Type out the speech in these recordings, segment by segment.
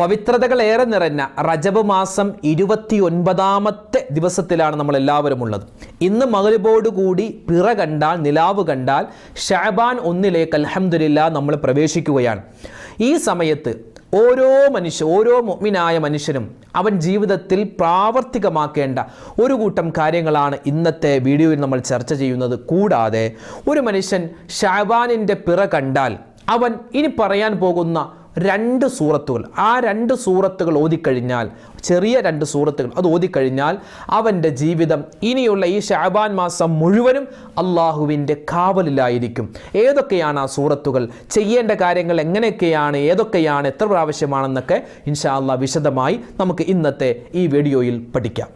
പവിത്രതകൾ ഏറെ നിറഞ്ഞ റജബ് മാസം ഇരുപത്തി ഒൻപതാമത്തെ ദിവസത്തിലാണ് നമ്മൾ എല്ലാവരും ഉള്ളത്. ഇന്ന് മകരിബോടുകൂടി പിറ കണ്ടാൽ നിലാവ് കണ്ടാൽ ഷാബാൻ ഒന്നിലേക്ക് അലഹമില്ല നമ്മൾ പ്രവേശിക്കുകയാണ്. ഈ സമയത്ത് ഓരോ മനുഷ്യ ഓരോ മുഅ്മിനായ മനുഷ്യനും അവൻ ജീവിതത്തിൽ പ്രാവർത്തികമാക്കേണ്ട ഒരു കൂട്ടം കാര്യങ്ങളാണ് ഇന്നത്തെ വീഡിയോയിൽ നമ്മൾ ചർച്ച ചെയ്യുന്നത്. കൂടാതെ ഒരു മനുഷ്യൻ ഷാബാനിന്റെ പിറ കണ്ടാൽ അവൻ ഇനി പറയാൻ പോകുന്ന രണ്ട് സൂറത്തുകൾ. ആ രണ്ട് സൂറത്തുകൾ ഓതിക്കഴിഞ്ഞാൽ ചെറിയ രണ്ട് സൂറത്തുകൾ അത് ഓതിക്കഴിഞ്ഞാൽ അവന്റെ ജീവിതം ഇനിയുള്ള ഈ ഷാബാൻ മാസം മുഴുവനും അള്ളാഹുവിന്റെ കാവലിലായിരിക്കും. ഏതൊക്കെയാണ് ആ സൂറത്തുകൾ? ചെയ്യേണ്ട കാര്യങ്ങൾ എങ്ങനെയൊക്കെയാണ്? ഏതൊക്കെയാണ്? എത്ര പ്രാവശ്യമാണെന്നൊക്കെ ഇൻഷാ അള്ളാ വിശദമായി നമുക്ക് ഇന്നത്തെ ഈ വീഡിയോയിൽ പഠിക്കാം.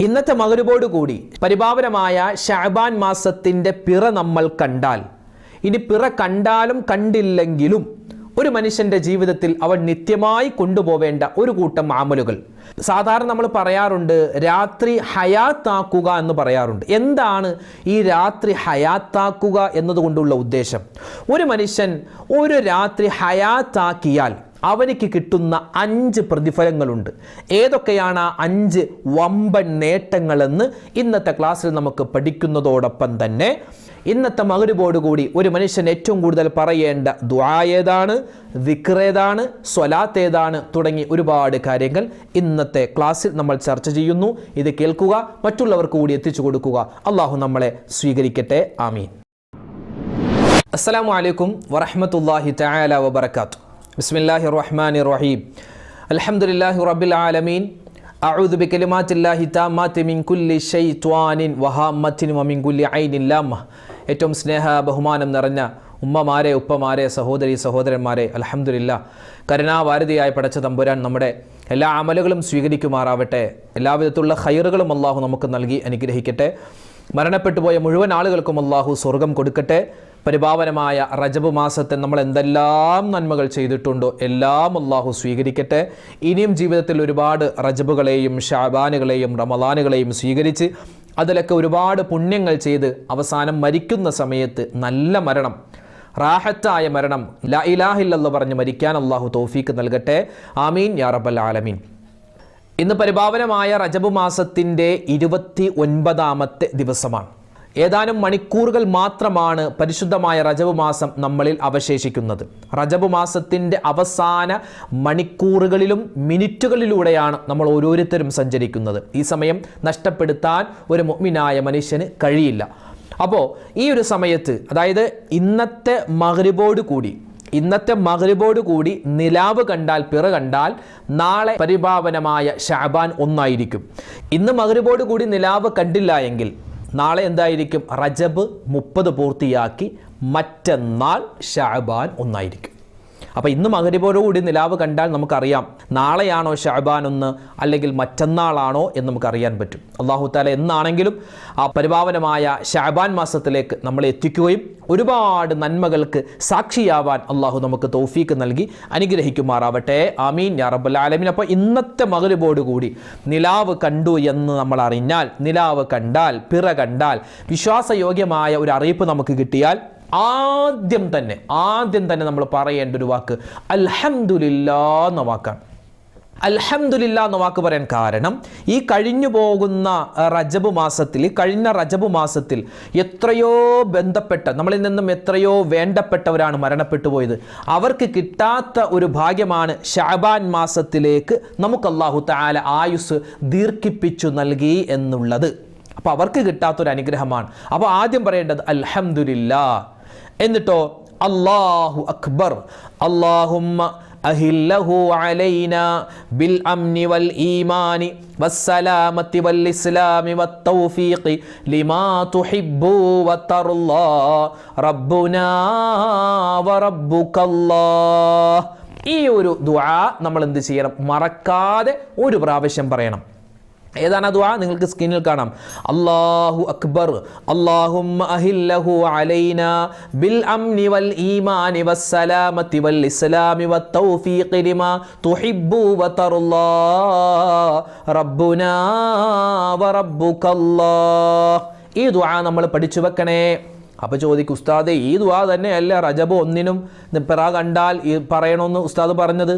ഇന്നത്തെ മകരുവോടുകൂടി പരിപാവനമായ ഷാബാൻ മാസത്തിന്റെ പിറ നമ്മൾ കണ്ടാൽ ഇനി പിറ കണ്ടാലും കണ്ടില്ലെങ്കിലും ഒരു മനുഷ്യന്റെ ജീവിതത്തിൽ അവൻ നിത്യമായി കൊണ്ടുപോവേണ്ട ഒരു കൂട്ടം ആമലുകൾ. സാധാരണ നമ്മൾ പറയാറുണ്ട് രാത്രി ഹയാത്താക്കുക എന്ന് പറയാറുണ്ട്. എന്താണ് ഈ രാത്രി ഹയാത്താക്കുക എന്നതുകൊണ്ടുള്ള ഉദ്ദേശം? ഒരു മനുഷ്യൻ ഒരു രാത്രി ഹയാത്താക്കിയാൽ അവനിക്ക് കിട്ടുന്ന അഞ്ച് പ്രതിഫലങ്ങളുണ്ട്. ഏതൊക്കെയാണ് ആ അഞ്ച് വമ്പൻ നേട്ടങ്ങളെന്ന് ഇന്നത്തെ ക്ലാസ്സിൽ നമുക്ക് പഠിക്കുന്നതോടൊപ്പം തന്നെ ഇന്നത്തെ മകരുബോട് കൂടി ഒരു മനുഷ്യൻ ഏറ്റവും കൂടുതൽ പറയേണ്ട ദ്വായേതാണ് ഏതാണ്? സ്വലാത്തേതാണ് തുടങ്ങി ഒരുപാട് കാര്യങ്ങൾ ഇന്നത്തെ ക്ലാസ്സിൽ നമ്മൾ ചർച്ച ചെയ്യുന്നു. ഇത് കേൾക്കുക മറ്റുള്ളവർക്ക് കൂടി എത്തിച്ചു കൊടുക്കുക. അള്ളാഹു നമ്മളെ സ്വീകരിക്കട്ടെ. ആമീൻ. അസ്സലാമു അലൈക്കും വറഹമത്തല്ലാഹി തആല വബർക്കാത്തു ബിസ്മില്ലാഹി റഹ്മാൻ റഹീം. അലഹമുല്ലാഹി റബ്ബിൽ ആലമീൻ. അഊദു ബികലിമാത്തില്ലാഹി താമ്മാത്തി മിൻ കുല്ലി ശൈത്വാനിൻ വഹാമ്മത്തിൻ വമിൻ കുല്ലി ഐനിൻ ലാമ്മ ഏറ്റവും സ്നേഹ ബഹുമാനം നിറഞ്ഞ ഉമ്മമാരെ ഉപ്പമാരെ സഹോദരി സഹോദരന്മാരെ അലഹമുല്ല കരുണാവാരതിയായി പടച്ച തമ്പുരാൻ നമ്മുടെ എല്ലാ അമലുകളും സ്വീകരിക്കുമാറാവട്ടെ. എല്ലാവിധത്തിലുള്ള ഹൈറുകളും അള്ളാഹു നമുക്ക് നൽകി അനുഗ്രഹിക്കട്ടെ. മരണപ്പെട്ടു പോയ മുഴുവൻ ആളുകൾക്കും അള്ളാഹു സ്വർഗം കൊടുക്കട്ടെ. പരിപാവനമായ റജബ് മാസത്തെ നമ്മൾ എന്തെല്ലാം നന്മകൾ ചെയ്തിട്ടുണ്ടോ എല്ലാം അള്ളാഹു സ്വീകരിക്കട്ടെ. ഇനിയും ജീവിതത്തിൽ ഒരുപാട് റജബുകളെയും ഷാബാനുകളെയും റമദാനുകളെയും സ്വീകരിച്ച് അതിലൊക്കെ ഒരുപാട് പുണ്യങ്ങൾ ചെയ്ത് അവസാനം മരിക്കുന്ന സമയത്ത് നല്ല മരണം റാഹത്തായ മരണം ലാ ഇലാഹില്ലെന്ന് പറഞ്ഞ് മരിക്കാൻ അള്ളാഹു തോഫീക്ക് നൽകട്ടെ. ആമീൻ യാ റബ്ബൽ ആലമീൻ. ഇന്ന് പരിപാവനമായ റജബ് മാസത്തിന്റെ ഇരുപത്തി ഒൻപതാമത്തെ ദിവസമാണ്. ഏതാനും മണിക്കൂറുകൾ മാത്രമാണ് പരിശുദ്ധമായ റജബ് മാസം നമ്മളിൽ അവശേഷിക്കുന്നത്. റജബ് മാസത്തിന്റെ അവസാന മണിക്കൂറുകളിലും മിനിറ്റുകളിലൂടെയാണ് നമ്മൾ ഓരോരുത്തരും സഞ്ചരിക്കുന്നത്. ഈ സമയം നഷ്ടപ്പെടുത്താൻ ഒരു മുഅ്മിനായ മനുഷ്യന് കഴിയില്ല. അപ്പോൾ ഈ ഒരു സമയത്ത് അതായത് ഇന്നത്തെ മകരുബോട് കൂടി ഇന്നത്തെ മകരുബോട് കൂടി നിലാവ് കണ്ടാൽ പിറ കണ്ടാൽ നാളെ പരിപാവനമായ ഷാബാൻ ഒന്നായിരിക്കും. ഇന്ന് മകരുബോട് കൂടി നിലാവ് കണ്ടില്ല എങ്കിൽ നാളെ എന്തായിരിക്കും? റജബ് മുപ്പത് പൂർത്തിയാക്കി മറ്റന്നാൾ ഷാബാൻ ഒന്നായിരിക്കും. അപ്പോൾ ഇന്ന് കൂടി നിലാവ് കണ്ടാൽ നമുക്കറിയാം നാളെയാണോ ഷാബാൻ ഒന്ന് അല്ലെങ്കിൽ മറ്റന്നാളാണോ എന്ന് നമുക്കറിയാൻ പറ്റും. അള്ളാഹു താല എന്നാണെങ്കിലും ആ പരിപാവനമായ ഷാബാൻ മാസത്തിലേക്ക് നമ്മളെ എത്തിക്കുകയും ഒരുപാട് നന്മകൾക്ക് സാക്ഷിയാവാൻ അള്ളാഹു നമുക്ക് തൗഫീക്ക് നൽകി അനുഗ്രഹിക്കുമാറാവട്ടെ. ആമീൻ. യാ റബ്ബൽ ആലമീൻ. അപ്പോൾ ഇന്നത്തെ മകരിബോടുകൂടി നിലാവ് കണ്ടു എന്ന് നമ്മൾ അറിഞ്ഞാൽ നിലാവ് കണ്ടാൽ പിറ കണ്ടാൽ വിശ്വാസയോഗ്യമായ ഒരു അറിയിപ്പ് നമുക്ക് കിട്ടിയാൽ ആദ്യം തന്നെ ആദ്യം തന്നെ നമ്മൾ പറയേണ്ട ഒരു വാക്ക് അൽഹന്ദില്ല എന്ന വാക്കാണ്. അൽഹന്ദില്ല എന്ന വാക്ക് പറയാൻ കാരണം ഈ കഴിഞ്ഞു പോകുന്ന റജബ് മാസത്തിൽ ഈ കഴിഞ്ഞ റജബ് മാസത്തിൽ എത്രയോ ബന്ധപ്പെട്ട നമ്മളിൽ നിന്നും എത്രയോ വേണ്ടപ്പെട്ടവരാണ് മരണപ്പെട്ടു പോയത്. അവർക്ക് കിട്ടാത്ത ഒരു ഭാഗ്യമാണ് ഷാബാൻ മാസത്തിലേക്ക് നമുക്ക് അള്ളാഹു താല ആയുസ് ദീർഘിപ്പിച്ചു നൽകി എന്നുള്ളത്. അപ്പോൾ അവർക്ക് കിട്ടാത്തൊരു അനുഗ്രഹമാണ്. അപ്പോൾ ആദ്യം പറയേണ്ടത് അൽഹംദുലില്ലാ. എന്നിട്ടോ അള്ളാഹു അക്ബർ അള്ളാഹുമ്മ أهله علينا بالأمن والإيمان والسلامة والإسلام والتوفيق لما تحب وترضى ربنا وربك الله ഈ ഒരു ദുആ നമ്മൾ എന്ത് ചെയ്യണം മറക്കാതെ ഒരു പ്രാവശ്യം പറയണം ഏതാണ് ദുആ? നിങ്ങൾക്ക് സ്ക്രീനിൽ കാണാം. അള്ളാഹു അക്ബർ. അല്ലാഹുമ്മ അഹില്ലഹു അലൈന ബിൽ അംനി വൽ ഈമാനി വസ്സലാമത്തി വൽ ഇസ്ലാമി വത്തൗഫീഖി ലിമാ തുഹിബ്ബു വതർലാ റബ്ബുനാ വറബ്ബുകല്ലാഹ് ഈ ദുആ നമ്മൾ പഠിച്ചു വെക്കണേ. അപ്പോൾ ചോദിക്കും ഉസ്താദ് ഈ ദുആ തന്നെയല്ല റജബ് ഒന്നിനും പിറ കണ്ടാൽ ഈ പറയണമെന്ന് ഉസ്താദ് പറഞ്ഞത്?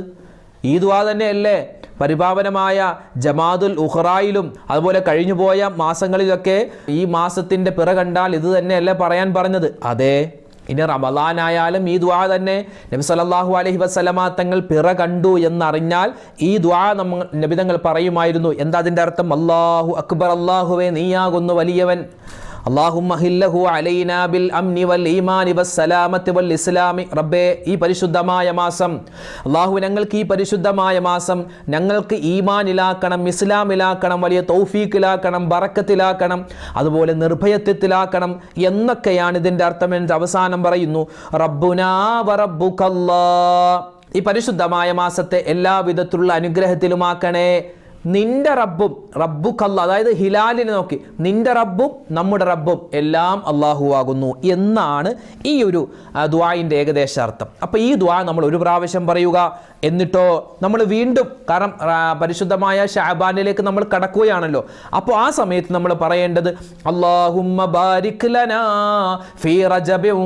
ഈ ദുആ തന്നെയല്ലേ പരിപാവനമായ ജമാദുൽ ഉഹ്റായിലും അതുപോലെ കഴിഞ്ഞുപോയ മാസങ്ങളിലൊക്കെ ഈ മാസത്തിന്റെ പിറ കണ്ടാൽ ഇത് തന്നെയല്ലേ പറയാൻ പറഞ്ഞത്? അതെ. ഇനി റമദാനായാലും ഈ ദ്വാ തന്നെ നബി സല്ലല്ലാഹു അലഹി വസല്ലമ തങ്ങൾ പിറ കണ്ടു എന്നറിഞ്ഞാൽ ഈ ദ്വാ നമ്മൾ നബിതങ്ങൾ പറയുമായിരുന്നു. എന്താ അതിന്റെ അർത്ഥം? അള്ളാഹു അക്ബർ അള്ളാഹുവെ നീയാകുന്നു വലിയവൻ. അള്ളാഹുമ്മ ഹില്ലഹു അലൈന ബിൽ അംനി വൽ ഈമാനി വസ്സലാമത്തി വൽ ഇസ്ലാമി. റബ്ബേ ഈ പരിശുദ്ധമായ മാസം അള്ളാഹു ഞങ്ങൾക്ക് ഈ പരിശുദ്ധമായ മാസം ഞങ്ങൾക്ക് ഈമാനിലാക്കണം ഇസ്ലാമിലാക്കണം വലിയ തൗഫീഖിലാക്കണം ബറക്കത്തിലാക്കണം അതുപോലെ നിർഭയത്വത്തിലാക്കണം എന്നൊക്കെയാണ് ഇതിന്റെ അർത്ഥം എന്ന് അവസാനം പറയുന്നു. റബ്ബുനാ വറബ്ബുക്കല്ലാ ഈ പരിശുദ്ധമായ മാസത്തെ എല്ലാവിധത്തിലുള്ള അനുഗ്രഹത്തിലുമാക്കണേ. നിന്റെ റബ്ബും റബ്ബുക്കല്ല അതായത് ഹിലാലിനെ നോക്കി. നിന്റെ റബ്ബും നമ്മുടെ റബ്ബും എല്ലാം അള്ളാഹു ആകുന്നു എന്നാണ് ഈ ഒരു ദ്വായിന്റെ ഏകദേശ അർത്ഥം അപ്പോൾ ഈ ദ്വാ നമ്മൾ ഒരു പ്രാവശ്യം പറയുക എന്നിട്ടോ നമ്മൾ വീണ്ടും കാരണം പരിശുദ്ധമായ ഷാബാനിലേക്ക് നമ്മൾ കടക്കുകയാണല്ലോ. അപ്പോൾ ആ സമയത്ത് നമ്മൾ പറയേണ്ടത് അള്ളാഹുമ്മ ബാരിക് ലനാ ഫീ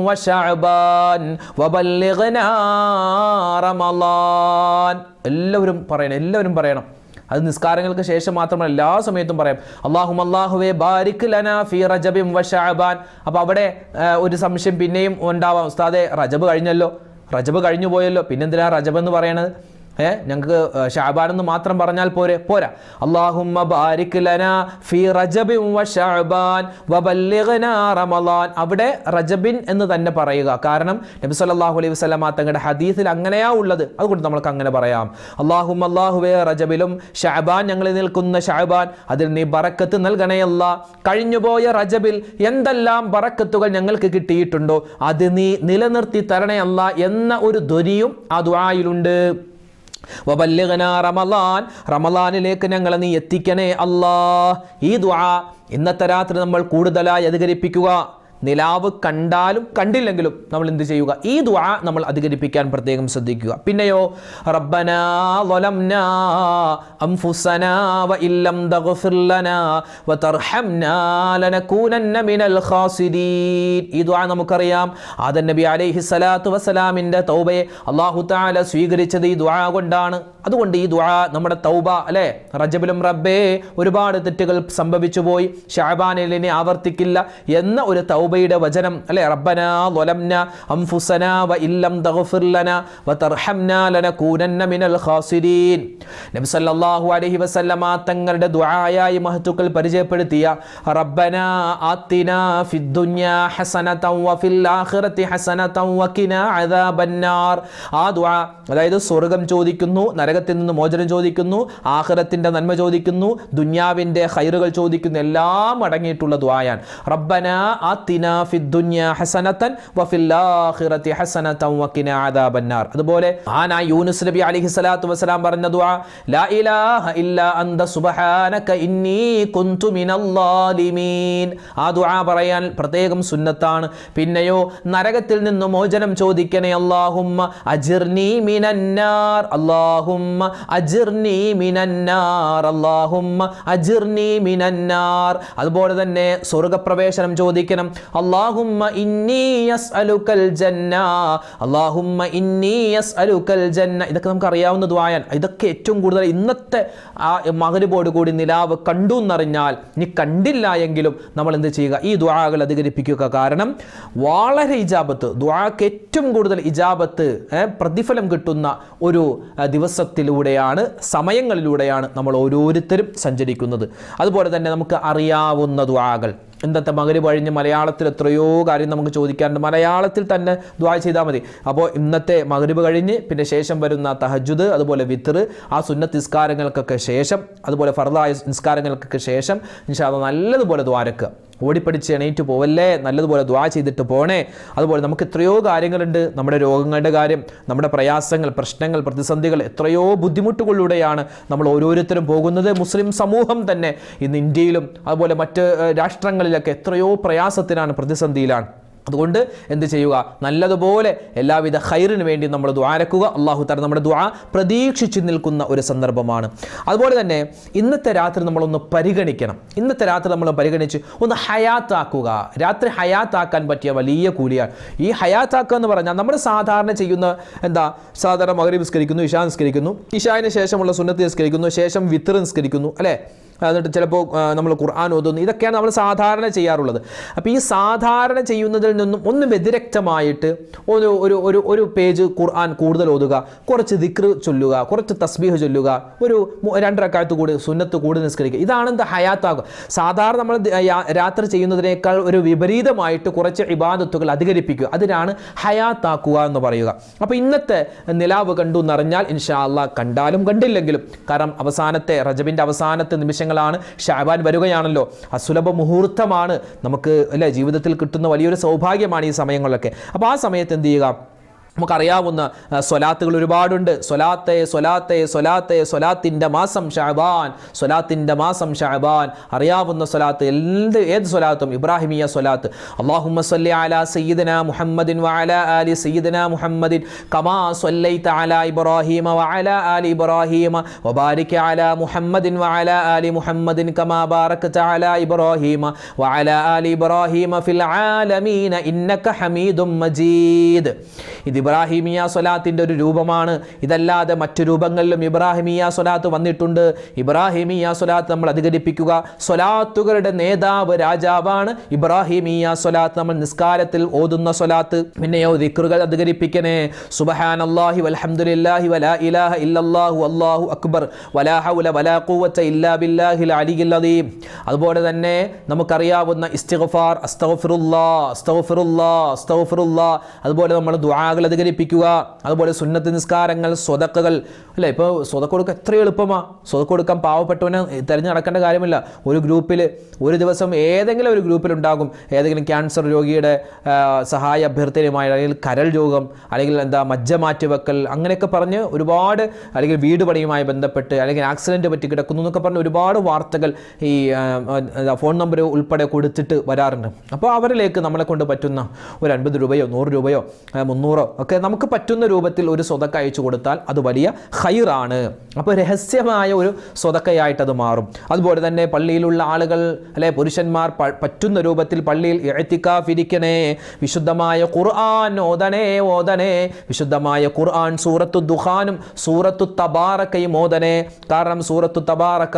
വ ശഅബാൻ റമളാൻ എല്ലാവരും പറയണം എല്ലാവരും പറയണം. അത് നിസ്കാരങ്ങൾക്ക് ശേഷം മാത്രമല്ല എല്ലാ സമയത്തും പറയാം. അള്ളാഹും അള്ളാഹുവെ ബാരിക് ലന ഫി റജബിം വ ഷഅബാൻ. അപ്പോൾ അവിടെ ഒരു സംശയം പിന്നെയും ഉണ്ടാവാം. ഉസ്താദെ റജബ് കഴിഞ്ഞല്ലോ. റജബ് കഴിഞ്ഞു പോയല്ലോ പിന്നെന്തിനാ റജബ് എന്ന് പറയണത്? ഏ ഞങ്ങൾക്ക് ഷാബാൻ എന്ന് മാത്രം പറഞ്ഞാൽ പോരെ പോരാ. അള്ളാഹുമ്മ ബാരിക് ലന ഫി റജബിൻ വ ഷഅബാൻ വബല്ലിഗ്നാ റമളാൻ. അവിടെ റജബിൻ എന്ന് തന്നെ പറയുക. കാരണം നബി സല്ലല്ലാഹു അലൈഹി വസല്ലമ തങ്ങളുടെ ഹദീസിൽ അങ്ങനെയാ ഉള്ളത്. അതുകൊണ്ട് നമ്മൾക്ക് അങ്ങനെ പറയാം. അള്ളാഹും അള്ളാഹുവേ റജബിലും ഷഅബാൻ ഞങ്ങളിൽ നിൽക്കുന്ന ഷഅബാൻ അതിൽ നീ ബറക്കത്ത് നൽകണയല്ല കഴിഞ്ഞുപോയ റജബിൽ എന്തെല്ലാം ബറക്കത്തുകൾ ഞങ്ങൾക്ക് കിട്ടിയിട്ടുണ്ടോ അത് നീ നിലനിർത്തി തരണയല്ല എന്ന ഒരു ധ്വനിയും ആ ദുആയിലുണ്ട്. വബല്ലിഗ്നാ റമളാൻ റമളാനിലേക്ക് ഞങ്ങളെ നീ എത്തിക്കണേ അല്ലാ ഈ ദുആ ഇന്നത്തെ രാത്രി നമ്മൾ കൂടുതലായി അധികരിപ്പിക്കുക. നിലാവ് കണ്ടാലും കണ്ടില്ലെങ്കിലും നമ്മൾ എന്ത് ചെയ്യുക? ഈ ദുആ നമ്മൾ അധികരിപ്പിക്കാൻ പ്രത്യേകം ശ്രദ്ധിക്കുക. പിന്നെയോ റബ്ബനാ ഈ ദുആ നമുക്കറിയാം. ആദൻ നബി അലൈഹി സ്വലാത്തു വസ്സലാമിന്റെ തൗബയെ അള്ളാഹു താല സ്വീകരിച്ചത് ഈ ദുആ കൊണ്ടാണ്. അതുകൊണ്ട് ഈ ദുആ നമ്മുടെ തൗബ അല്ലേ? റജബിലും റബ്ബേ ഒരുപാട് തെറ്റുകൾ സംഭവിച്ചു പോയി ഷാബാനിലിനെ ആവർത്തിക്കില്ല എന്ന ഒരു തൗബയുടെ വചനം അല്ലെ? റബ്ബന ളലംന അൻഫുസന വ ഇല്ലം തഗ്ഫിർ ലന വ തർഹംന ലനകൂനന്ന മിനൽ ഖാസിരീൻ. നബി സല്ലല്ലാഹു അലൈഹി വസല്ലമ തങ്ങളുടെ ദുആയായി മഹത്തുക്കൾ പരിചയപ്പെടുത്തിയ റബ്ബന ആത്തിന ഫിദ് ദുനിയാ ഹസനതൻ വ ഫിൽ ആഖിറതി ഹസനതൻ വ കിനാ അദാബന്നാർ. ആ ദുആ അതായത് സ്വർഗം ചോദിക്കുന്നു നരകത്തിൽ നിന്ന് മോചനം ചോദിക്കുന്നു ആഖിറത്തിന്റെ നന്മ ചോദിക്കുന്നു ദുന്യാവിന്റെ ഹൈറുകൾ ചോദിക്കുന്നു എല്ലാം അടങ്ങിയിട്ടുള്ള ദുആയാണ്. റബ്ബന ആത്തിന ഫിദ് ദുനിയാ ഹസനതൻ വ ഫിൽ ആഖിറതി ഹസനതൻ വ അദാബന്നാർ. അതുപോലെ ആന യൂനുസ് നബി അലൈഹി സ്വലാത്തു വസ്സലാം പറഞ്ഞ ദുആ ലാ ഇലാഹ ഇല്ലാ അന്ത സുബ്ഹാനക ഇന്നി കുന്തു മിനൽ ളാലിമീൻ ആ ദുആ പറയാൻ പ്രത്യേകം സുന്നത്താണ്. പിന്നെയോ നരകത്തിൽ നിന്ന് മോചനം ചോദിക്കണേ അല്ലാഹുമ്മ അജിർനി മിനന്നാർ. അല്ലാഹുമ്മ അജിർനി മിനന്നാർ. അല്ലാഹുമ്മ അജിർനി മിനന്നാർ. അതുപോലെ തന്നെ സ്വർഗപ്രവേശനം ചോദിക്കണം. ജന്ന ഇതൊക്കെ നമുക്ക് അറിയാവുന്ന ദ്വായാൻ. ഇതൊക്കെ ഏറ്റവും കൂടുതൽ ഇന്നത്തെ ആ മകരിബോട് കൂടി നിലാവ് കണ്ടു എന്നറിഞ്ഞാൽ ഇനി കണ്ടില്ല എങ്കിലും നമ്മൾ എന്ത് ചെയ്യുക? ഈ ദ്വാകൾ അധികരിപ്പിക്കുക. കാരണം വളരെ ഇജാബത്ത് ദ്വാക്ക് ഏറ്റവും കൂടുതൽ ഇജാബത്ത് പ്രതിഫലം കിട്ടുന്ന ഒരു ദിവസത്തിലൂടെയാണ് സമയങ്ങളിലൂടെയാണ് നമ്മൾ ഓരോരുത്തരും സഞ്ചരിക്കുന്നത്. അതുപോലെ തന്നെ നമുക്ക് അറിയാവുന്ന ദ്വാകൾ. ഇന്നത്തെ മകര് കഴിഞ്ഞ് മലയാളത്തിൽ എത്രയോ കാര്യം നമുക്ക് ചോദിക്കാറുണ്ട് മലയാളത്തിൽ തന്നെ ദ്വാ ചെയ്താൽ മതി. അപ്പോൾ ഇന്നത്തെ മകരുവ് കഴിഞ്ഞ് പിന്നെ ശേഷം വരുന്ന തഹജുദ് അതുപോലെ വിത്തർ ആ സുന്നത്ത് നിസ്കാരങ്ങൾക്കൊക്കെ ശേഷം അതുപോലെ ഫർദായ നിസ്കാരങ്ങൾക്കൊക്കെ ശേഷം ഇൻഷാല്ല നല്ലതുപോലെ ദ്വാരക്കുക ഓടിപ്പടിച്ച് എണീറ്റ് പോവല്ലേ? നല്ലതുപോലെ ദ്വാ ചെയ്തിട്ട് പോണേ. അതുപോലെ നമുക്ക് എത്രയോ കാര്യങ്ങളുണ്ട്. നമ്മുടെ രോഗങ്ങളുടെ കാര്യം നമ്മുടെ പ്രയാസങ്ങൾ പ്രശ്നങ്ങൾ പ്രതിസന്ധികൾ എത്രയോ ബുദ്ധിമുട്ടുകളിലൂടെയാണ് നമ്മൾ ഓരോരുത്തരും പോകുന്നത്. മുസ്ലിം സമൂഹം തന്നെ ഇന്ന് ഇന്ത്യയിലും അതുപോലെ മറ്റ് രാഷ്ട്രങ്ങളിലൊക്കെ എത്രയോ പ്രയാസത്തിനാണ് പ്രതിസന്ധിയിലാണ്. അതുകൊണ്ട് എന്ത് ചെയ്യുക? നല്ലതുപോലെ എല്ലാവിധ ഖൈറിന് വേണ്ടി നമ്മൾ ദ്വാരക്കുക അള്ളാഹു തല നമ്മുടെ ദ്വാ പ്രതീക്ഷിച്ചു നിൽക്കുന്ന ഒരു സന്ദർഭമാണ്. അതുപോലെ തന്നെ ഇന്നത്തെ രാത്രി നമ്മളൊന്ന് പരിഗണിക്കണം. ഇന്നത്തെ രാത്രി നമ്മൾ പരിഗണിച്ച് ഒന്ന് ഹയാത്താക്കുക. രാത്രി ഹയാത്താക്കാൻ പറ്റിയ വലിയ കൂലിയാണ്. ഈ ഹയാത്താക്കുക എന്ന് പറഞ്ഞാൽ നമ്മൾ സാധാരണ ചെയ്യുന്ന എന്താ? സാധാരണ മകരി നിസ്കരിക്കുന്നു ഇഷാ നിസ്കരിക്കുന്നു. ഇഷാവിന് ശേഷമുള്ള സുന്നത്ത് നിസ്കരിക്കുന്നു ശേഷം വിത്തർ നിസ്കരിക്കുന്നു അല്ലേ? എന്നിട്ട് ചിലപ്പോൾ നമ്മൾ ഖുർആൻ ഓതുന്നു. ഇതൊക്കെയാണ് നമ്മൾ സാധാരണ ചെയ്യാറുള്ളത്. അപ്പോൾ ഈ സാധാരണ ചെയ്യുന്നതിൽ നിന്നും ഒന്ന് വ്യതിരക്തമായിട്ട് ഒരു ഒരു ഒരു ഒരു പേജ് ഖുർആൻ കൂടുതൽ ഓതുക കുറച്ച് ദിക്ർ ചൊല്ലുക കുറച്ച് തസ്ബീഹ് ചൊല്ലുക ഒരു രണ്ടരക്കാലത്ത് കൂടി സുന്നത്ത് കൂടി നിസ്കരിക്കുക. ഇതാണ് എന്താ ഹയാത്താകുക. സാധാരണ നമ്മൾ രാത്രി ചെയ്യുന്നതിനേക്കാൾ ഒരു വിപരീതമായിട്ട് കുറച്ച് ഇബാദത്തുകൾ അധികരിപ്പിക്കുക. അതിനാണ് ഹയാത്താക്കുക എന്ന് പറയുക. അപ്പോൾ ഇന്നത്തെ നിലാവ് കണ്ടു എന്നറിഞ്ഞാൽ ഇൻഷാ അള്ളാ കണ്ടാലും കണ്ടില്ലെങ്കിലും കാരണം അവസാനത്തെ റജബിന്റെ അവസാനത്തെ നിമിഷങ്ങളാണ് ഷാബാൻ വരികയാണല്ലോ. അസുലഭ മുഹൂർത്തമാണ് നമുക്ക് അല്ലേ ജീവിതത്തിൽ കിട്ടുന്ന വലിയൊരു സൗഭാഗ്യമാണ് ഈ സമയങ്ങളിലൊക്കെ അപ്പോൾ ആ സമയത്ത് എന്ത് ചെയ്യുക? നമുക്കറിയാവുന്ന സ്വലാത്തുകൾ ഒരുപാടുണ്ട്. സ്വലാത്തെ സ്വലാത്തെ സ്വലാത്തെ സ്വലാത്തിന്റെ മാസം ഷഹബാൻ സ്വലാത്തിന്റെ മാസം ഷഹബാൻ അറിയാവുന്ന സ്വലാത്ത് എന്ത് ഏത് സ്വലാത്തും? ഇബ്രാഹിമിയ സ്വലാത്ത്. അള്ളാഹുമ്മ സ്വല്ലി അല സയ്യിദന മുഹമ്മദിൻ വഅല ആലി സയ്യിദന മുഹമ്മദിൻ കമാ സല്ലൈത അല ഇബ്രാഹിമ വഅല ആലി ഇബ്രാഹിമ വബാരിക അല മുഹമ്മദിൻ വഅല ആലി മുഹമ്മദിൻ കമാ ബാറകത അല ഇബ്രാഹിമ വഅല ആലി ഇബ്രാഹിമ ഫിൽ ആലമീന ഇന്നക ഹമീദും മജീദ്. ഇത് ഇബ്രാഹിമിയ സ്വലാത്തിന്റെ ഒരു രൂപമാണ്. ഇതല്ലാതെ മറ്റു രൂപങ്ങളിലും ഇബ്രാഹിമിയ സ്വലാത്ത് വന്നിട്ടുണ്ട്. ഇബ്രാഹിമിയ സ്വലാത്ത് നമ്മൾ അധികരിപ്പിക്കുക. സ്വലാത്തുകളുടെ നേതാവ് രാജാവാണ് ഇബ്രാഹിമിയ സ്വലാത്ത്. നമ്മൾ നിസ്കാരത്തിൽ ഓതുന്ന സ്വലാത്ത്. പിന്നെയോ ദിക്റുകൾ അധികരിപ്പിക്കണേ. സുബഹാൻ അള്ളാഹി വൽഹംദുലില്ലാഹി വലാ ഇലാഹ ഇല്ലാഹു അള്ളാഹു അക്ബർ. വലാ ഹൗല വലാ ഇല്ലാ ബില്ലാഹിൽ അലിയിൽ അദീം. അതുപോലെ തന്നെ നമുക്കറിയാവുന്ന ഇസ്തിഗ്ഫാർ അസ്തഗ്ഫിറുല്ലാ അസ്തഗ്ഫിറുല്ലാ അസ്തഗ്ഫിറുല്ലാ. അതുപോലെ നമ്മൾ ദുആകൾ അധികരിപ്പിക്കുക. അതുപോലെ സുന്നത്ത് നിസ്കാരങ്ങൾ സ്വതക്കകൾ. അല്ലേ ഇപ്പോൾ സ്വതക്ക് കൊടുക്കുക എത്ര എളുപ്പമാണ് സ്വതക്ക് കൊടുക്കാൻ പാവപ്പെട്ടവനെ തിരഞ്ഞു നടക്കേണ്ട കാര്യമില്ല. ഒരു ഗ്രൂപ്പിൽ ഒരു ദിവസം ഏതെങ്കിലും ഒരു ഗ്രൂപ്പിലുണ്ടാകും ഏതെങ്കിലും ക്യാൻസർ രോഗിയുടെ സഹായ അഭ്യർത്ഥനയുമായി അല്ലെങ്കിൽ കരൾ രോഗം അല്ലെങ്കിൽ എന്താ മജ്ജ മാറ്റിവെക്കൽ അങ്ങനെയൊക്കെ പറഞ്ഞ് ഒരുപാട് അല്ലെങ്കിൽ വീട് പണിയുമായി ബന്ധപ്പെട്ട് അല്ലെങ്കിൽ ആക്സിഡന്റ് പറ്റി കിടക്കുന്നു എന്നൊക്കെ പറഞ്ഞ് ഒരുപാട് വാർത്തകൾ ഈ ഫോൺ നമ്പർ ഉൾപ്പെടെ കൊടുത്തിട്ട് വരാറുണ്ട്. അപ്പോൾ അവരിലേക്ക് നമ്മളെ കൊണ്ട് പറ്റുന്ന ഒരു അൻപത് രൂപയോ നൂറ് രൂപയോ മുന്നൂറോ ഒക്കെ നമുക്ക് പറ്റുന്ന രൂപത്തിൽ ഒരു സ്വതക്ക അയച്ചു കൊടുത്താൽ അത് വലിയ ഹൈറാണ് അപ്പോൾ രഹസ്യമായ ഒരു സ്വതക്കയായിട്ട് അത് മാറും. അതുപോലെ തന്നെ പള്ളിയിലുള്ള ആളുകൾ അല്ലെ പുരുഷന്മാർ പറ്റുന്ന രൂപത്തിൽ പള്ളിയിൽ എഴുത്തിക്കാഫിരിക്കണേ വിശുദ്ധമായ ഖുർആൻ ഓതനേ ഓതനേ വിശുദ്ധമായ ഖുർആൻ സൂറത്തു ദുഹാനും സൂറത്തു തബാറക്കയും ഓതനേ കാരണം സൂറത്തു തബാറക്ക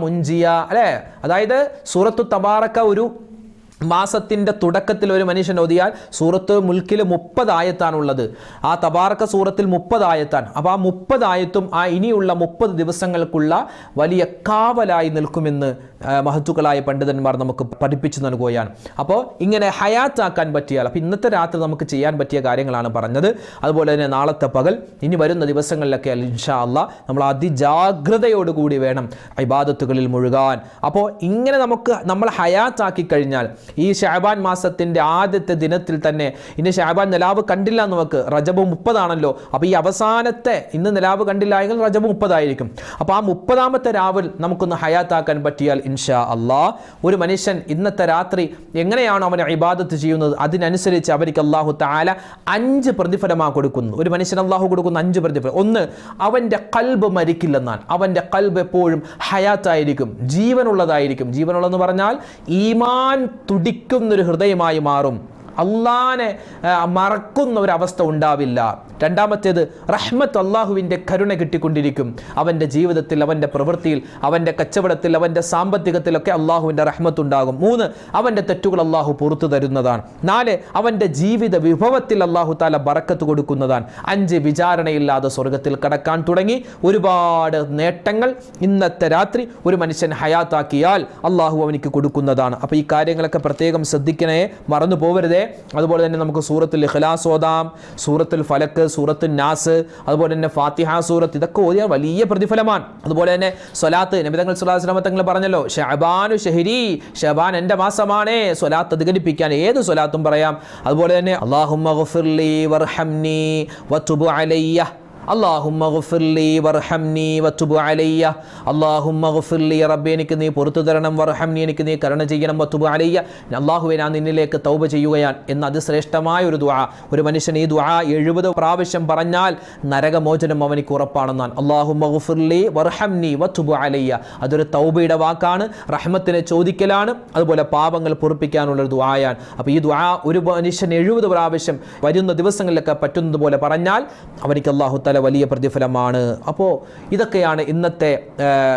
മുഞ്ചിയ അല്ലേ? അതായത് സൂറത്തു തബാറക്ക ഒരു മാസത്തിന്റെ തുടക്കത്തിൽ ഒരു മനുഷ്യൻ ഒതിയാൽ സൂറത്ത് മുൽക്കിൽ മുപ്പതായത്താണുള്ളത് ആ തബാർക്ക സൂറത്തിൽ മുപ്പതായത്താണ് അപ്പോൾ ആ മുപ്പതായത്തും ആ ഇനിയുള്ള മുപ്പത് ദിവസങ്ങൾക്കുള്ള വലിയ കാവലായി നിൽക്കുമെന്ന് മഹത്തുക്കളായ പണ്ഡിതന്മാർ നമുക്ക് പഠിപ്പിച്ചു നൽകുകയാണ്. അപ്പോൾ ഇങ്ങനെ ഹയാത്താക്കാൻ പറ്റിയാൽ അപ്പോൾ ഇന്നത്തെ രാത്രി നമുക്ക് ചെയ്യാൻ പറ്റിയ കാര്യങ്ങളാണ് പറഞ്ഞത്. അതുപോലെ തന്നെ നാളത്തെ പകൽ ഇനി വരുന്ന ദിവസങ്ങളിലൊക്കെ ഇൻഷാ അല്ല നമ്മൾ അതിജാഗ്രതയോടുകൂടി വേണം ഇബാദത്തുകളിൽ മുഴുകാൻ. അപ്പോൾ ഇങ്ങനെ നമുക്ക് നമ്മൾ ഹയാത്താക്കി കഴിഞ്ഞാൽ ഈ ഷാബാൻ മാസത്തിന്റെ ആദ്യത്തെ ദിനത്തിൽ തന്നെ ഇനി ഷാബാൻ നിലാവ് കണ്ടില്ല നമുക്ക് റജബ് മുപ്പതാണല്ലോ. അപ്പോൾ ഈ അവസാനത്തെ ഇന്ന് നിലാവ് കണ്ടില്ല എങ്കിൽ റജബ് മുപ്പതായിരിക്കും. അപ്പോൾ ആ മുപ്പതാമത്തെ രാവിൽ നമുക്കൊന്ന് ഹയാത്താക്കാൻ പറ്റിയാൽ ഇൻഷാ അള്ളാ ഒരു മനുഷ്യൻ ഇന്നത്തെ രാത്രി എങ്ങനെയാണോ അവനെ ഇബാദത്ത് ചെയ്യുന്നത്? അതിനനുസരിച്ച് അവർക്ക് അള്ളാഹു താല അഞ്ച് പ്രതിഫലമാണ് കൊടുക്കുന്നു. ഒരു മനുഷ്യൻ അള്ളാഹു കൊടുക്കുന്ന അഞ്ച് പ്രതിഫലം. ഒന്ന് അവന്റെ കൽബ് മരിക്കില്ലെന്നാണ് അവന്റെ കൽബ് എപ്പോഴും ഹയാത്തായിരിക്കും. ജീവനുള്ളതായിരിക്കും. ജീവനുള്ളതെന്ന് പറഞ്ഞാൽ ഈമാൻ തുടിക്കുന്നൊരു ഹൃദയമായി മാറും. അള്ളാനെ മറക്കുന്ന ഒരവസ്ഥ ഉണ്ടാവില്ല. രണ്ടാമത്തേത് റഹ്മത്ത് അള്ളാഹുവിന്റെ കരുണ കിട്ടിക്കൊണ്ടിരിക്കും. അവന്റെ ജീവിതത്തിൽ അവന്റെ പ്രവൃത്തിയിൽ അവന്റെ കച്ചവടത്തിൽ അവന്റെ സാമ്പത്തികത്തിലൊക്കെ അള്ളാഹുവിന്റെ റഹ്മത്ത് ഉണ്ടാകും. മൂന്ന് അവന്റെ തെറ്റുകൾ അള്ളാഹു പുറത്തു തരുന്നതാണ്. നാല് അവന്റെ ജീവിത വിഭവത്തിൽ അള്ളാഹു താല ബറക്കത്ത് കൊടുക്കുന്നതാണ്. അഞ്ച് വിചാരണയില്ലാതെ സ്വർഗത്തിൽ കടക്കാൻ തുടങ്ങി ഒരുപാട് നേട്ടങ്ങൾ ഇന്നത്തെ രാത്രി ഒരു മനുഷ്യൻ ഹയാത്താക്കിയാൽ അള്ളാഹു അവനിക്ക് കൊടുക്കുന്നതാണ്. അപ്പോൾ ഈ കാര്യങ്ങളൊക്കെ പ്രത്യേകം ശ്രദ്ധിക്കണേ മറന്നു പോവരുതേ. അതുപോലെ തന്നെ നമുക്ക് സൂറത്തുൽ ഇഖ്ലാസ് ഓതാം സൂറത്തുൽ ഫലക്ക് സൂറത്തുൽ നാസ് അതുപോലെ തന്നെ ഫാത്തിഹ സൂറത്ത് ഇതൊക്കെ ഓതിയാൽ വലിയ പ്രതിഫലമാണ്. അതുപോലെ തന്നെ സ്വലാത്ത് നബിതങ്ങൾ സുലാസ്ലാമ തങ്ങൾ പറഞ്ഞല്ലോ ഷഹബാനു ഷഹരി ഷഹബാൻ എന്റെ മാസമാണേ സ്വലാത്ത് അധികരിപ്പിക്കാൻ ഏത് സ്വലാത്തും പറയാം. അതുപോലെ തന്നെ അലയ്യ അള്ളാഹുമ്മ വർഹംനി വത്തുബു അലയ്യ. അള്ളാഹുമ്മ റബ്ബെ എനിക്ക് നീ പുറത്തു തരണം. വർഹംനി എനിക്ക് നീ കരുണ ചെയ്യണം. വത്തുബു അലയ്യ. അള്ളാഹുവെ ഞാൻ നിന്നിലേക്ക് തൗബ ചെയ്യുകയാണ് എന്ന അതിശ്രേഷ്ഠമായ ഒരു ദുആ. ഒരു മനുഷ്യൻ ഈ ദുആ എഴുപത് പ്രാവശ്യം പറഞ്ഞാൽ നരകമോചനം അവനിക്ക് ഉറപ്പാണെന്നാണ്. അള്ളാഹുമ്മ വർഹംനി വത്തുബു അലയ്യ. അതൊരു തൗബയുടെ വാക്കാണ് റഹ്മത്തിനെ ചോദിക്കലാണ് അതുപോലെ പാപങ്ങൾ പൊറുപ്പിക്കാനുള്ള ഒരു ദുആയാണ്. അപ്പോൾ ഈ ദുആ ഒരു മനുഷ്യൻ എഴുപത് പ്രാവശ്യം വരുന്ന ദിവസങ്ങളിലൊക്കെ പറ്റുന്നത് പോലെ പറഞ്ഞാൽ അവനിക്ക് അള്ളാഹു തല വലിയ പ്രതിഫലമാണ്. അപ്പോൾ ഇതൊക്കെയാണ് ഇന്നത്തെ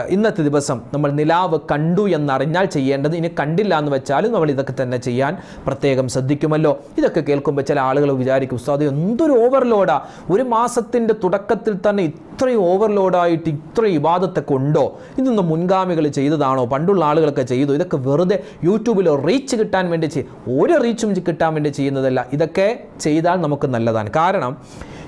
ഇന്നത്തെ ദിവസം നമ്മൾ നിലാവ് കണ്ടു എന്നറിഞ്ഞാൽ ചെയ്യേണ്ടത്. ഇനി കണ്ടില്ല എന്ന് വെച്ചാലും നമ്മൾ ഇതൊക്കെ തന്നെ ചെയ്യാൻ പ്രത്യേകം ശ്രദ്ധിക്കുമല്ലോ. ഇതൊക്കെ കേൾക്കുമ്പോൾ ചില ആളുകൾ വിചാരിക്കും ഉസ്താദ് എന്തൊരു ഓവർലോഡാ ഒരു മാസത്തിന്റെ തുടക്കത്തിൽ തന്നെ ഇത്രയും ഓവർലോഡായിട്ട് ഇത്രയും വിവാദത്തൊക്കെ ഉണ്ടോ? ഇതൊന്നും മുൻഗാമികൾ ചെയ്തതാണോ? പണ്ടുള്ള ആളുകളൊക്കെ ചെയ്തു. ഇതൊക്കെ വെറുതെ യൂട്യൂബിൽ റീച്ച് കിട്ടാൻ വേണ്ടി ചെയ്യും ഒരു റീച്ചും കിട്ടാൻ വേണ്ടി ചെയ്യുന്നതല്ല. ഇതൊക്കെ ചെയ്താൽ നമുക്ക് നല്ലതാണ്. കാരണം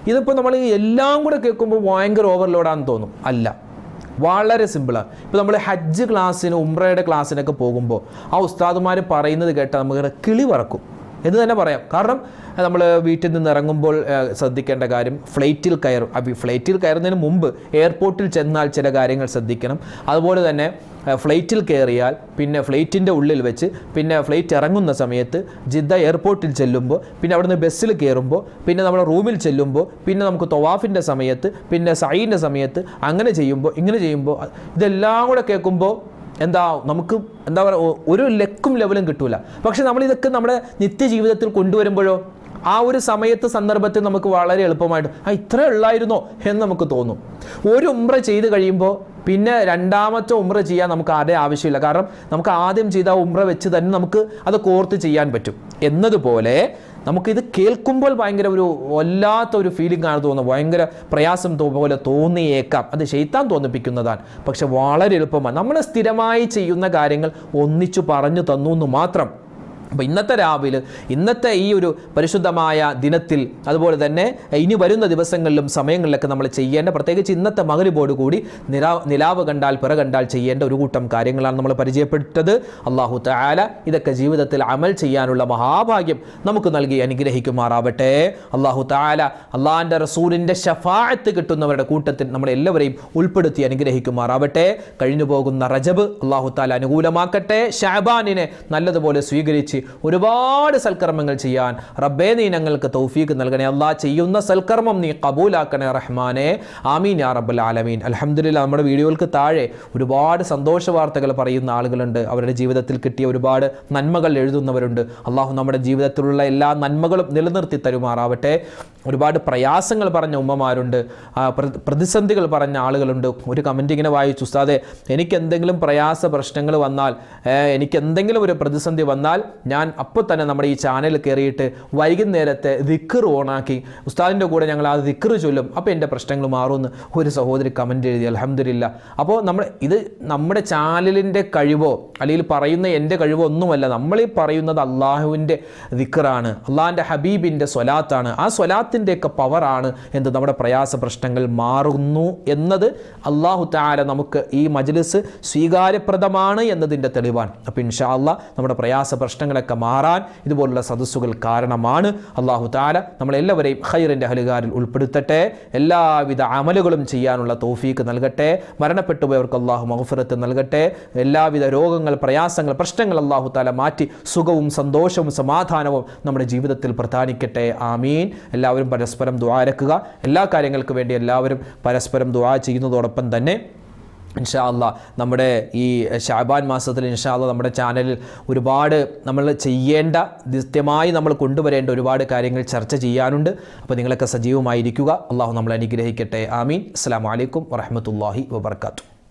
ഇതിപ്പോൾ നമ്മൾ എല്ലാം കൂടെ കേൾക്കുമ്പോൾ ഭയങ്കര ഓവർലോഡാന്ന് തോന്നും. അല്ല. വളരെ സിമ്പിളാണ് ഇപ്പോൾ നമ്മൾ ഹജ്ജ് ക്ലാസ്സിന് ഉംറയുടെ ക്ലാസ്സിനൊക്കെ പോകുമ്പോൾ ആ ഉസ്താദുമാർ പറയുന്നത് കേട്ടാൽ നമുക്ക് കിളി പറക്കും എന്ന് തന്നെ പറയാം. കാരണം നമ്മൾ വീട്ടിൽ നിന്ന് ഇറങ്ങുമ്പോൾ ശ്രദ്ധിക്കേണ്ട കാര്യം ഫ്ലൈറ്റിൽ കയറും. ഫ്ലൈറ്റിൽ കയറുന്നതിന് മുമ്പ് എയർപോർട്ടിൽ ചെന്നാൽ ചില കാര്യങ്ങൾ ശ്രദ്ധിക്കണം. അതുപോലെ തന്നെ ഫ്ലൈറ്റിൽ കയറിയാൽ പിന്നെ ഫ്ലൈറ്റിന്റെ ഉള്ളിൽ വെച്ച് പിന്നെ ഫ്ലൈറ്റ് ഇറങ്ങുന്ന സമയത്ത് ജിദ്ദ എയർപോർട്ടിൽ ചെല്ലുമ്പോൾ പിന്നെ അവിടുന്ന് ബസ്സിൽ കയറുമ്പോൾ പിന്നെ നമ്മുടെ റൂമിൽ ചെല്ലുമ്പോൾ പിന്നെ നമുക്ക് തൊവാഫിന്റെ സമയത്ത് പിന്നെ സൈന്റെ സമയത്ത് അങ്ങനെ ചെയ്യുമ്പോൾ ഇങ്ങനെ ചെയ്യുമ്പോൾ ഇതെല്ലാം കൂടെ കേൾക്കുമ്പോൾ എന്താ നമുക്ക് എന്താ പറയുക ഒരു ലക്കും ലെവലും കിട്ടൂല. പക്ഷെ നമ്മൾ ഇതൊക്കെ നമ്മുടെ നിത്യജീവിതത്തിൽ കൊണ്ടുവരുമ്പോഴോ ആ ഒരു സമയത്ത് സന്ദർഭത്തിൽ നമുക്ക് വളരെ എളുപ്പമായിട്ട് ആ ഇത്ര ഉള്ളായിരുന്നോ? എന്ന് നമുക്ക് തോന്നും. ഒരു ഉമ്ര ചെയ്ത് കഴിയുമ്പോൾ പിന്നെ രണ്ടാമത്തെ ഉമ്ര ചെയ്യാൻ നമുക്ക് ആരുടെ ആവശ്യമില്ല. കാരണം നമുക്ക് ആദ്യം ചെയ്ത ഉമ്ര വെച്ച് തന്നെ നമുക്ക് അത് കോർത്ത് ചെയ്യാൻ പറ്റും. എന്നതുപോലെ നമുക്കിത് കേൾക്കുമ്പോൾ ഭയങ്കര ഒരു വല്ലാത്ത ഒരു ഫീലിംഗ് ആണ് തോന്നുന്നത്. ഭയങ്കര പ്രയാസം പോലെ തോന്നിയേക്കാം. അത് ശൈത്താൻ തോന്നിപ്പിക്കുന്നതാണ്. പക്ഷെ വളരെ എളുപ്പമാണ്. നമ്മൾ സ്ഥിരമായി ചെയ്യുന്ന കാര്യങ്ങൾ ഒന്നിച്ചു പറഞ്ഞു തന്നു എന്ന് മാത്രം. അപ്പോൾ ഇന്നത്തെ രാവിലെ ഇന്നത്തെ ഈ ഒരു പരിശുദ്ധമായ ദിനത്തിൽ അതുപോലെ തന്നെ ഇനി വരുന്ന ദിവസങ്ങളിലും സമയങ്ങളിലൊക്കെ നമ്മൾ ചെയ്യേണ്ട പ്രത്യേകിച്ച് ഇന്നത്തെ മകരിബോട് കൂടി നിലാ നിലാവ് കണ്ടാൽ പിറ കണ്ടാൽ ചെയ്യേണ്ട ഒരു കൂട്ടം കാര്യങ്ങളാണ് നമ്മൾ പരിചയപ്പെട്ടത്. അള്ളാഹു താല ഇതൊക്കെ ജീവിതത്തിൽ അമൽ ചെയ്യാനുള്ള മഹാഭാഗ്യം നമുക്ക് നൽകി അനുഗ്രഹിക്കുമാറാവട്ടെ. അള്ളാഹു താല അള്ളാഹിന്റെ റസൂലിന്റെ ഷഫായത്ത് കിട്ടുന്നവരുടെ കൂട്ടത്തിൽ നമ്മളെല്ലാവരെയും ഉൾപ്പെടുത്തി അനുഗ്രഹിക്കുമാറാവട്ടെ. കഴിഞ്ഞു പോകുന്ന റജബ് അള്ളാഹു താല അനുകൂലമാക്കട്ടെ. ഷാബാനിനെ നല്ലതുപോലെ സ്വീകരിച്ച് ഒരുപാട് സൽക്കർമ്മങ്ങൾ ചെയ്യാൻ റബ്ബേ നീ ഞങ്ങൾക്ക് തൗഫീക്ക് നൽകണേ. അള്ളാഹ് ചെയ്യുന്ന സൽക്കർമ്മം നീ കബൂലാക്കണേ റഹ്മാനെ. ആമീൻ യാ റബ്ബൽ ആലമീൻ. അലഹമില്ല നമ്മുടെ വീഡിയോകൾക്ക് താഴെ ഒരുപാട് സന്തോഷ വാർത്തകൾ പറയുന്ന ആളുകളുണ്ട്. അവരുടെ ജീവിതത്തിൽ കിട്ടിയ ഒരുപാട് നന്മകൾ എഴുതുന്നവരുണ്ട്. അള്ളാഹു നമ്മുടെ ജീവിതത്തിലുള്ള എല്ലാ നന്മകളും നിലനിർത്തി തരുമാറാവട്ടെ. ഒരുപാട് പ്രയാസങ്ങൾ പറഞ്ഞ ഉമ്മമാരുണ്ട്. പ്രതിസന്ധികൾ പറഞ്ഞ ആളുകളുണ്ട്. ഒരു കമന്റ് ഇങ്ങനെ വായിച്ചു ഉസ്താദെ എനിക്ക് എന്തെങ്കിലും പ്രയാസ പ്രശ്നങ്ങൾ വന്നാൽ എനിക്ക് എന്തെങ്കിലും ഒരു പ്രതിസന്ധി വന്നാൽ ഞാൻ അപ്പോൾ തന്നെ നമ്മുടെ ഈ ചാനൽ കയറിയിട്ട് വൈകുന്നേരത്തെ ദിക്കർ ഓണാക്കി. ഉസ്താദിന്റെ കൂടെ ഞങ്ങൾ ആ ദിക്കർ ചൊല്ലും. അപ്പോൾ എന്റെ പ്രശ്നങ്ങൾ മാറുമെന്ന് ഒരു സഹോദരി കമന്റ് എഴുതി. അലഹമില്ല അപ്പോൾ നമ്മൾ ഇത് നമ്മുടെ ചാനലിന്റെ കഴിവോ അല്ലെങ്കിൽ പറയുന്ന എന്റെ കഴിവോ ഒന്നുമല്ല. നമ്മൾ ഈ പറയുന്നത് അള്ളാഹുവിന്റെ ദിക്കറാണ്. അള്ളാഹിന്റെ ഹബീബിന്റെ സ്വലാത്താണ്. ആ സ്വലാത്തിന്റെയൊക്കെ പവറാണ് എന്ത് നമ്മുടെ പ്രയാസ പ്രശ്നങ്ങൾ മാറുന്നു എന്നത് അള്ളാഹു താല നമുക്ക് ഈ മജ്ലിസ് സ്വീകാര്യപ്രദമാണ് എന്നതിന്റെ തെളിവാണ്. അപ്പോൾ ഇൻഷാ അള്ളാഹ് നമ്മുടെ പ്രയാസ പ്രശ്നങ്ങളൊക്കെ മാറാൻ ഇതുപോലുള്ള സദസ്സുകൾ കാരണമാണ്. അള്ളാഹു താല നമ്മളെല്ലാവരെയും ഖൈറിന്റെ ഹലുകാരിൽ ഉൾപ്പെടുത്തട്ടെ. എല്ലാവിധ അമലുകളും ചെയ്യാനുള്ള തോഫീക്ക് നൽകട്ടെ. മരണപ്പെട്ടു പോയവർക്ക് അള്ളാഹു മഹഫുറത്ത് നൽകട്ടെ. എല്ലാവിധ രോഗങ്ങൾ പ്രയാസങ്ങൾ പ്രശ്നങ്ങൾ അള്ളാഹു താല മാറ്റി സുഖവും സന്തോഷവും സമാധാനവും നമ്മുടെ ജീവിതത്തിൽ പ്രധാനിക്കട്ടെ. ആമീൻ. എല്ലാവരും പരസ്പരം ദ്വാരക്കുക എല്ലാ കാര്യങ്ങൾക്കും വേണ്ടി എല്ലാവരും പരസ്പരം ദ്വാ ചെയ്യുന്നതോടൊപ്പം തന്നെ ഇൻഷാ അല്ലാ നമ്മുടെ ഈ ഷാബാൻ മാസത്തിൽ ഇൻഷാ അല്ലാ നമ്മുടെ ചാനലിൽ ഒരുപാട് നമ്മൾ ചെയ്യേണ്ട നിത്യമായി നമ്മൾ കൊണ്ടുവരേണ്ട ഒരുപാട് കാര്യങ്ങൾ ചർച്ച ചെയ്യാനുണ്ട്. അപ്പോൾ നിങ്ങളൊക്കെ സജീവമായിരിക്കുക. അള്ളാഹു നമ്മളെ അനുഗ്രഹിക്കട്ടെ. ആമീൻ. അസ്സാം വലൈക്കും വറഹമത്തല്ലാഹി വബർക്കാത്തു